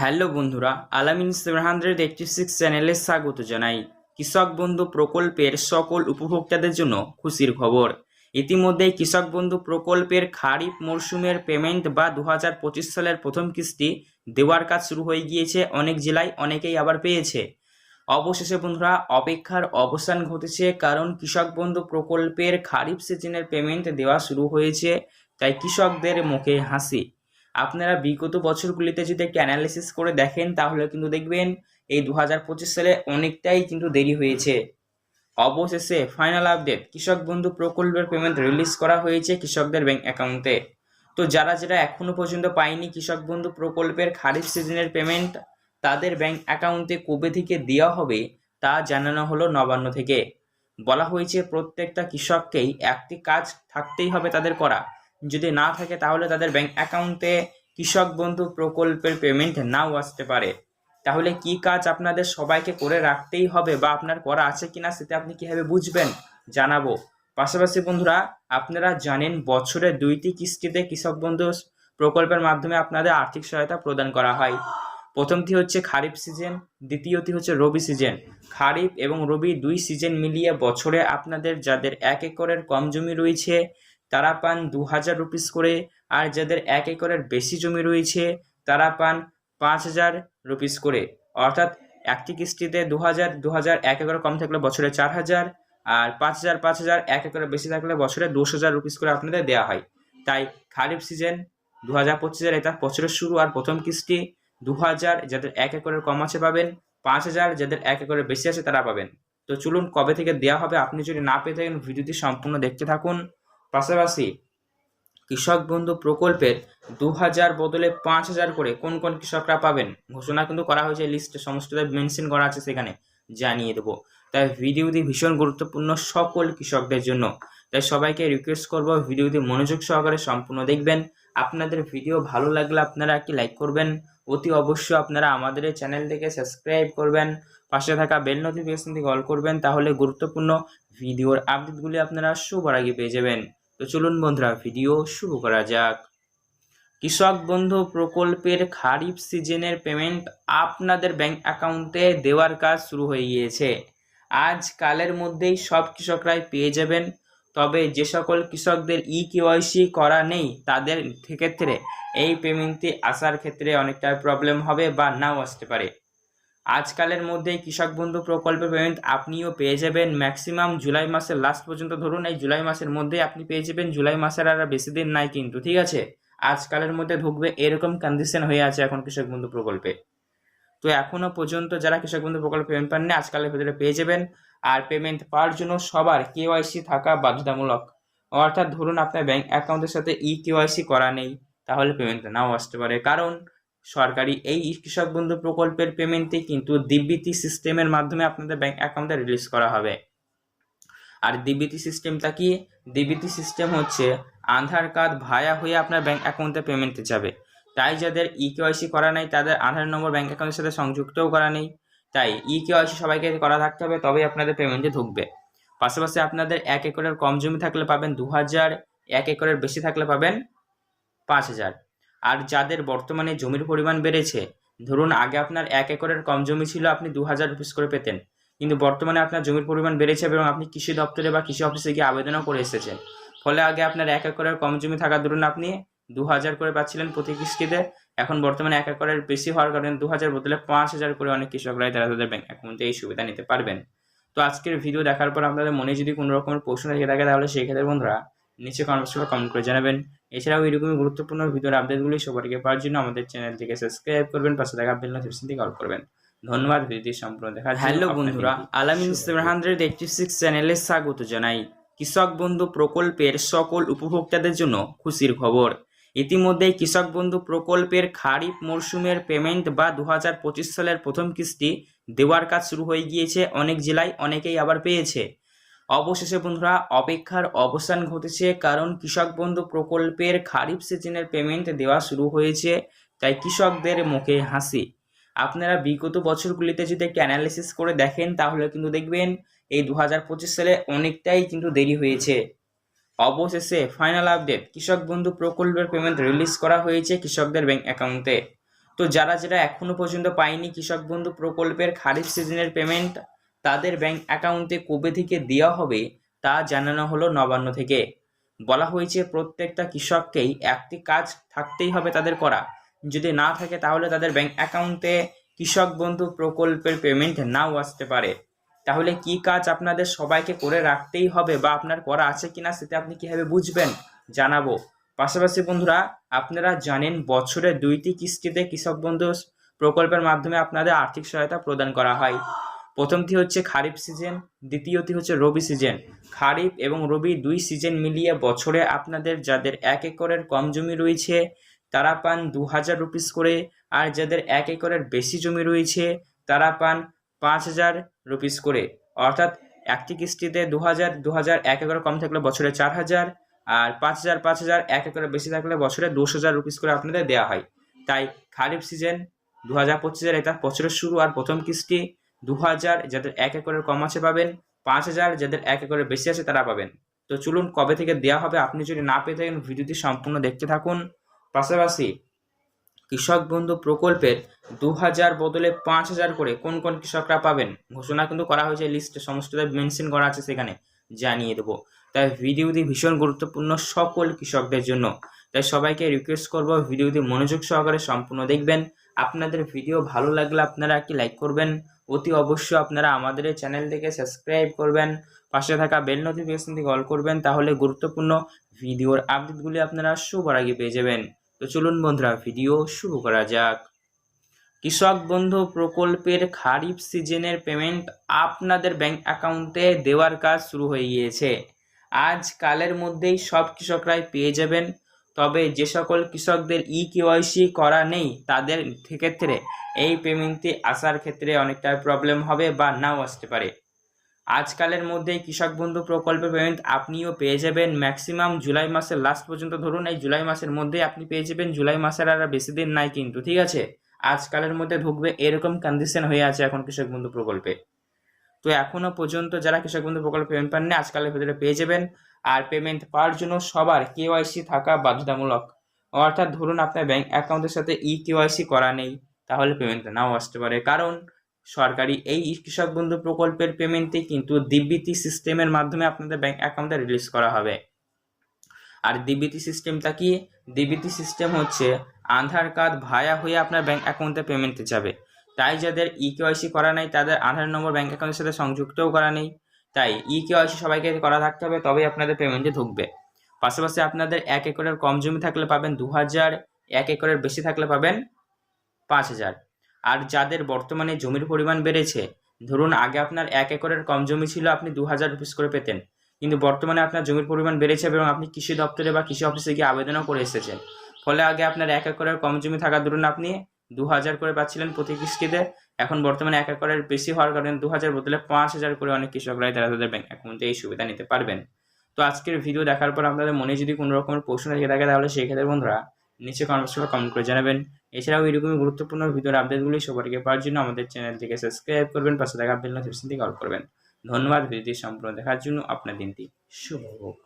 Hello বন্ধুরা, আলামিন seven hundred eighty six চ্যানেলে স্বাগত জানাই। কৃষক বন্ধু প্রকল্পের সকল উপভোক্তাদের জন্য খুশির খবর। ইতিমধ্যেই কৃষক বন্ধু প্রকল্পের খারিফ মরশুমের পেমেন্ট বা দু হাজার পঁচিশ সালের প্রথম কিস্তি দেওয়ার কাজ শুরু হয়ে গিয়েছে, অনেক জেলায় অনেকেই আবার পেয়েছে। অবশেষে বন্ধুরা, অপেক্ষার অবসান ঘটেছে কারণ কৃষক বন্ধু প্রকল্পের খারিফ সিজনের পেমেন্ট দেওয়া শুরু হয়েছে, তাই কৃষকদের মুখে হাসি। আপনারা বিগত বছরগুলিতে যদি একটু অ্যানালিসিস করে দেখেন, তাহলে কিন্তু দেখবেন এই দু হাজার পঁচিশ সালে অনেকটাই কিন্তু দেরি হয়েছে। অবশেষে ফাইনাল আপডেট কৃষক বন্ধু প্রকল্পের পেমেন্ট রিলিজ করা হয়েছে কৃষকদের ব্যাংক অ্যাকাউন্টে তো যারা যারা এখনও পর্যন্ত পায়নি কৃষক বন্ধু প্রকল্পের খারিফ সিজনের পেমেন্ট তাদের ব্যাংক অ্যাকাউন্টে কবে থেকে দেওয়া হবে, তা জানানো হলো নবান্ন থেকে। বলা হয়েছে প্রত্যেকটা কৃষককেই একটি কাজ থাকতেই হবে তাদের করা। যদি না থাকে তাহলে তাদের ব্যাংক অ্যাকাউন্টে কৃষক বন্ধু প্রকল্পের পেমেন্ট নাও আসতে পারে। তাহলে কি কাজ আপনাদের সবাইকে করে রাখতেই হবে বা আপনার করা আছে কিনা সেটা আপনি কীভাবে বুঝবেন? জানাব। পাশাপাশি বন্ধুরা, আপনারা জানেন বছরে দুইটি কিস্তিতে কৃষক বন্ধু প্রকল্পের মাধ্যমে আপনাদের আর্থিক সহায়তা প্রদান করা হয়। প্রথমটি হচ্ছে খারিফ সিজন দ্বিতীয়টি হচ্ছে রবি সিজন খারিফ এবং রবি দুই সিজন মিলিয়ে বছরে আপনাদের যাদের এক একরের কম জমি রয়েছে তারা পান দু হাজার রুপিস করে। আর যাদের এক একরের বেশি জমি রয়েছে, তারা পান পাঁচ হাজার রুপিস করে। অর্থাৎ একটি কিস্তিতে দু হাজার দু হাজার এক একর কম থাকলে বছরে চার হাজার আর পাঁচ হাজার পাঁচ হাজার এক একরে বেশি থাকলে বছরে দশ হাজার রুপিস করে আপনাদের দেওয়া হয়। তাই খারিফ সিজন দু হাজার পঁচিশের এটা বছরের শুরু আর প্রথম কিস্তি। দু হাজার যাদের এক একরের কম আছে পাবেন পাঁচ হাজার যাদের এক একরের বেশি আছে তারা পাবেন। তো চলুন কবে থেকে দেওয়া হবে, আপনি যদি না পেয়ে থাকেন, ভিডিওটি সম্পূর্ণ দেখতে থাকুন। পাশাপাশি কৃষক বন্ধু প্রকল্পের দু হাজার বদলে পাঁচ হাজার করে কোন কোন কৃষকরা পাবেন? ঘোষণা কিন্তু করা হয়েছে লিস্টে সমস্ত মেনশন করা আছে সেখানে, জানিয়ে দেবো। তাই ভিডিওটি ভীষণ গুরুত্বপূর্ণ সকল কৃষকদের জন্য। তাই সবাইকে রিকোয়েস্ট করব, ভিডিওটি মনোযোগ সহকারে সম্পূর্ণ দেখবেন। আপনাদের ভিডিও ভালো লাগলে আপনারা একটি লাইক করবেন। অতি অবশ্যই আপনারা আমাদের এই চ্যানেলটিকে সাবস্ক্রাইব করবেন। পাশে থাকা বেল নোটিফিকেশনটি কল করবেন, তাহলে গুরুত্বপূর্ণ ভিডিওর আপডেটগুলি আপনারা সবার আগে পেয়ে যাবেন। তো চলুন বন্ধুরা ভিডিও শুরু করা যাক। কৃষক বন্ধু প্রকল্পের খারিফ সিজনের পেমেন্ট আপনাদের ব্যাংক অ্যাকাউন্টে দেওয়ার কাজ শুরু হয়ে গিয়েছে। আজ কালের মধ্যেই সব কৃষকরাই পেয়ে যাবেন। তবে যে সকল কৃষকদের ই কেওয়াইসি করা নেই, তাদের ক্ষেত্রে এই পেমেন্টটি আসার ক্ষেত্রে অনেকটা প্রবলেম হবে বা নাও আসতে পারে। আজকালের মধ্যে কৃষক বন্ধু প্রকল্পের পেমেন্ট আপনিও পেয়ে যাবেন। ম্যাক্সিমাম জুলাই মাসের লাস্ট পর্যন্ত ধরুন, এই জুলাই মাসের মধ্যে আপনি পেয়ে যাবেন। জুলাই মাসের আর বেশি দিন নাই কিন্তু, ঠিক আছে? আজকালের মধ্যে ঢুকবে এরকম কন্ডিশন হয়ে আছে এখন কৃষক বন্ধু প্রকল্পে। তো এখনও পর্যন্ত যারা কৃষক বন্ধু প্রকল্পে পেমেন্ট পাননি, আজকালের ভিতরে পেয়ে যাবেন। আর পেমেন্ট পাওয়ার জন্য সবার কেওয়াইসি থাকা বাধ্যতামূলক। অর্থাৎ ধরুন, আপনার ব্যাংক অ্যাকাউন্টের সাথে ই কেওয়াইসি করা নেই, তাহলে পেমেন্ট নাও আসতে পারে। কারণ সরকারি এই কৃষক বন্ধু প্রকল্পের পেমেন্টটি কিন্তু ডিবিটি সিস্টেমের মাধ্যমে আপনাদের ব্যাংক অ্যাকাউন্টে রিলিজ করা হবে। আর ডিবিটি সিস্টেমটা কি? ডিবিটি সিস্টেম হচ্ছে আধার কার্ড ভায়া হয়ে আপনার ব্যাংক অ্যাকাউন্টে পেমেন্টে যাবে। তাই যাদের ই কেওয়াইসি করা নেই, তাদের আধার নম্বর ব্যাংক অ্যাকাউন্টের সাথে সংযুক্তও করা নেই। তাই ই কেওয়াইসি সবাইকে করা থাকতে হবে, তবেই আপনাদের পেমেন্টে ঢুকবে। পাশাপাশি আপনাদের এক একরের কম জমি থাকলে পাবেন দু হাজার এক একরের বেশি থাকলে পাবেন পাঁচ হাজার আর যাদের বর্তমানে জমির পরিমাণ বেড়েছে, ধরুন আগে আপনার এক একরের কম জমি ছিল আপনি দু হাজার রুপিস করে পেতেন। কিন্তু বর্তমানে আপনার জমির পরিমাণ বেড়েছে এবং আপনি কৃষি দপ্তরে বা কৃষি অফিসে গিয়ে আবেদনও করে এসেছেন। ফলে আগে আপনার এক একরের কম জমি থাকার দরুন আপনি দু হাজার করে পাচ্ছিলেন প্রতি কিস্তিতে, এখন বর্তমানে এক একরের বেশি হওয়ার কারণে দু হাজার বদলে পাঁচ হাজার করে অনেক কৃষকরাই তারা তাদের ব্যাংক অ্যাকাউন্টে এই সুবিধা নিতে পারবেন। তো আজকের ভিডিও দেখার পর আপনাদের মনে যদি কোনো রকমের প্রশ্ন থেকে থাকে, তাহলে সেই ক্ষেত্রে বন্ধুরা নিচে কমেন্ট করে কমেন্ট করে জানাবেন। এছাড়াও এরকমই গুরুত্বপূর্ণ ভিডিওর আপডেটগুলি সবাইকে পাওয়ার জন্য আমাদের চ্যানেলটিকে সাবস্ক্রাইব করবেন পাশে থাকা বেল নোটিফিকেশনটি কল করবেন। ধন্যবাদ ভিডিওটি সম্পূর্ণ দেখার হ্যালো বন্ধুরা আলামিন সেভেন হান্ড্রেড এইটটি সিক্স চ্যানেলে স্বাগত জানাই। কৃষক বন্ধু প্রকল্পের সকল উপভোক্তাদের জন্য খুশির খবর। ইতিমধ্যেই কৃষক বন্ধু প্রকল্পের খারিফ মরশুমের পেমেন্ট বা দু হাজার পঁচিশ সালের প্রথম কিস্তি দেওয়ার কাজ শুরু হয়ে গিয়েছে। অনেক জেলায় অনেকেই আবার পেয়েছে। অবশেষে বন্ধুরা অপেক্ষার অবসান ঘটেছে, কারণ কৃষক বন্ধু প্রকল্পের খারিফ সিজনের পেমেন্ট দেওয়া শুরু হয়েছে, তাই কৃষকদের মুখে হাসি। আপনারা বিগত বছরগুলিতে যদি একটু অ্যানালিসিস করে দেখেন, তাহলে কিন্তু দেখবেন এই দু পঁচিশ সালে অনেকটাই কিন্তু দেরি হয়েছে। অবশেষে ফাইনাল আপডেট কৃষক বন্ধু প্রকল্পের পেমেন্ট রিলিজ করা হয়েছে কৃষকদের ব্যাংক অ্যাকাউন্টে তো যারা যারা এখনও পর্যন্ত পায়নি, কৃষক বন্ধু প্রকল্পের খারিফ সিজনের পেমেন্ট তাদের ব্যাংক অ্যাকাউন্টে কবে থেকে দেওয়া হবে তা জানানো হলো নবান্ন থেকে। বলা হয়েছে প্রত্যেকটা কৃষককেই একটি কাজ থাকতেই হবে তাদের করা। যদি না থাকে তাহলে তাদের ব্যাংক অ্যাকাউন্টে কৃষক বন্ধু প্রকল্পের পেমেন্ট নাও আসতে পারে। তাহলে কি কাজ আপনাদের সবাইকে করে রাখতেই হবে বা আপনার করা আছে কিনা সেটা আপনি কীভাবে বুঝবেন? জানাব। পাশাপাশি বন্ধুরা, আপনারা জানেন বছরে দুইটি কিস্তিতে কৃষক বন্ধু প্রকল্পের মাধ্যমে আপনাদের আর্থিক সহায়তা প্রদান করা হয়। প্রথমটি হচ্ছে খারিফ সিজন, দ্বিতীয়টি হচ্ছে রবি সিজন। খারিফ এবং রবি দুই সিজন মিলিয়ে বছরে আপনাদের যাদের এক একরের কম জমি রয়েছে, তারা পান দু হাজার রুপিস করে, আর যাদের এক একরের বেশি জমি রয়েছে, তারা পান পাঁচ হাজার রুপিস করে। অর্থাৎ একটি কিস্তিতে দু হাজার দু হাজার এক একর কম থাকলে বছরে চার হাজার আর পাঁচ হাজার পাঁচ হাজার এক একরে বেশি থাকলে বছরে দশ হাজার রুপিস করে আপনাদের দেওয়া হয়। তাই খারিফ সিজন দু হাজার পঁচিশের এটা বছরের শুরু আর প্রথম কিস্তি। দু হাজার যাদের এক একরের কম আছে পাবেন পাঁচ হাজার যাদের এক একরের বেশি আছে তারা পাবেন। তো চলুন কবে থেকে দেওয়া হবে আপনি যদি না পেয়ে থাকেন ভিডিওটি সম্পূর্ণ দেখতে থাকুন। পাশাপাশি কৃষক বন্ধু প্রকল্পের দু হাজার বদলে পাঁচ হাজার করে কোন কোন কৃষকরা পাবেন, ঘোষণা কিন্তু করা হয়েছে লিস্টে সমস্তটা মেনশন করা আছে সেখানে, জানিয়ে দেবো। তাই ভিডিওটি ভীষণ গুরুত্বপূর্ণ সকল কৃষকদের জন্য। তাই সবাইকে রিকোয়েস্ট করব ভিডিওটি মনোযোগ সহকারে সম্পূর্ণ দেখবেন। আপনাদের ভিডিও ভালো লাগলে আপনারা কি লাইক করবেন। অতি অবশ্যই আপনারা আমাদের এই চ্যানেল থেকে সাবস্ক্রাইব করবেন। পাশে থাকা বেল নোটিফিকেশনটি কল করবেন, তাহলে গুরুত্বপূর্ণ ভিডিওর আপডেটগুলি আপনারা সবার আগে পেয়ে যাবেন। তো চলুন বন্ধুরা ভিডিও শুরু করা যাক। কৃষক বন্ধু প্রকল্পের খারিফ সিজনের পেমেন্ট আপনাদের ব্যাংক অ্যাকাউন্টে দেওয়ার কাজ শুরু হয়ে গিয়েছে। আজ কালের মধ্যেই সব কৃষকরাই পেয়ে যাবেন। তবে যে সকল কৃষকদের ই কেওয়াইসি করা নেই, তাদের ক্ষেত্রে এই পেমেন্টটি আসার ক্ষেত্রে অনেকটা প্রবলেম হবে বা নাও আসতে পারে। আজকালের মধ্যে কৃষক বন্ধু প্রকল্পের পেমেন্ট আপনিও পেয়ে যাবেন। ম্যাক্সিমাম জুলাই মাসের লাস্ট পর্যন্ত ধরুন, এই জুলাই মাসের মধ্যেই আপনি পেয়ে যাবেন। জুলাই মাসের আর বেশি দিন নাই কিন্তু, ঠিক আছে? আজকালের মধ্যে ঢুকবে এরকম কন্ডিশন হয়ে আছে এখন কৃষক বন্ধু প্রকল্পে। তো এখনও পর্যন্ত যারা কৃষক বন্ধু প্রকল্পে পেমেন্ট পাননি, আজকালের ভিতরে পেয়ে যাবেন। আর পেমেন্ট পাওয়ার জন্য সবার কেওয়াইসি থাকা বাধ্যতামূলক। অর্থাৎ ধরুন আপনার ব্যাংক অ্যাকাউন্টের সাথে ই কেওয়াইসি করা নেই, তাহলে পেমেন্ট নাও আসতে পারে। কারণ সরকারি এই কৃষক বন্ধু প্রকল্পের পেমেন্টটি কিন্তু ডিবিটি সিস্টেমের মাধ্যমে আপনাদের ব্যাংক অ্যাকাউন্টে রিলিজ করা হবে। আর ডিবিটি সিস্টেমটা কি? ডিবিটি সিস্টেম হচ্ছে আধার কার্ড ভায়া হয়ে আপনার ব্যাংক অ্যাকাউন্টে পেমেন্টে যাবে। তাই যাদের ই কেওয়াইসি করা নেই, তাদের আধার নম্বর ব্যাঙ্ক অ্যাকাউন্টের সাথে সংযুক্তও করা নেই। তাই ই কেওয়াইসি সবাইকে করা থাকতে হবে, তবেই আপনাদের পেমেন্টে ঢুকবে। পাশাপাশি আপনাদের এক একরের কম জমি থাকলে পাবেন দু হাজার এক একরের বেশি থাকলে পাবেন পাঁচ হাজার আর যাদের বর্তমানে জমির পরিমাণ বেড়েছে, ধরুন আগে আপনার এক একরের কম জমি ছিল, আপনি দু হাজার রুপিস করে পেতেন। কিন্তু বর্তমানে আপনার জমির পরিমাণ বেড়েছে এবং আপনি কৃষি দপ্তরে বা কৃষি অফিসে গিয়ে আবেদনও করে এসেছেন। ফলে আগে আপনার এক একরের কম জমি থাকার দরুন আপনি দু হাজার করে পাচ্ছিলেন প্রতি কিস্তিতে। এখন বর্তমানে এক একরের বেশি হওয়ার কারণে দু হাজার বদলে পাঁচ হাজার করে অনেক কৃষকরাই তারা তাদের ব্যাংক অ্যাকাউন্টে এই সুবিধা নিতে পারবেন। তো আজকের ভিডিও দেখার পর আপনাদের মনে যদি কোনো রকমের প্রশ্ন থেকে থাকে তাহলে সেই ক্ষেত্রে বন্ধুরা নিচে কমেন্ট করে কমেন্ট করে জানাবেন। এছাড়াও এরকমই গুরুত্বপূর্ণ ভিডিওর আপডেটগুলি আগে পাওয়ার জন্য আমাদের চ্যানেলটিকে সাবস্ক্রাইব করবেন, পাশে থাকা বেল নোটিফিকেশনটি কল করবেন। ধন্যবাদ ভিডিওটি সম্পূর্ণ দেখার জন্য আপনার দিনটি শুভ হোক।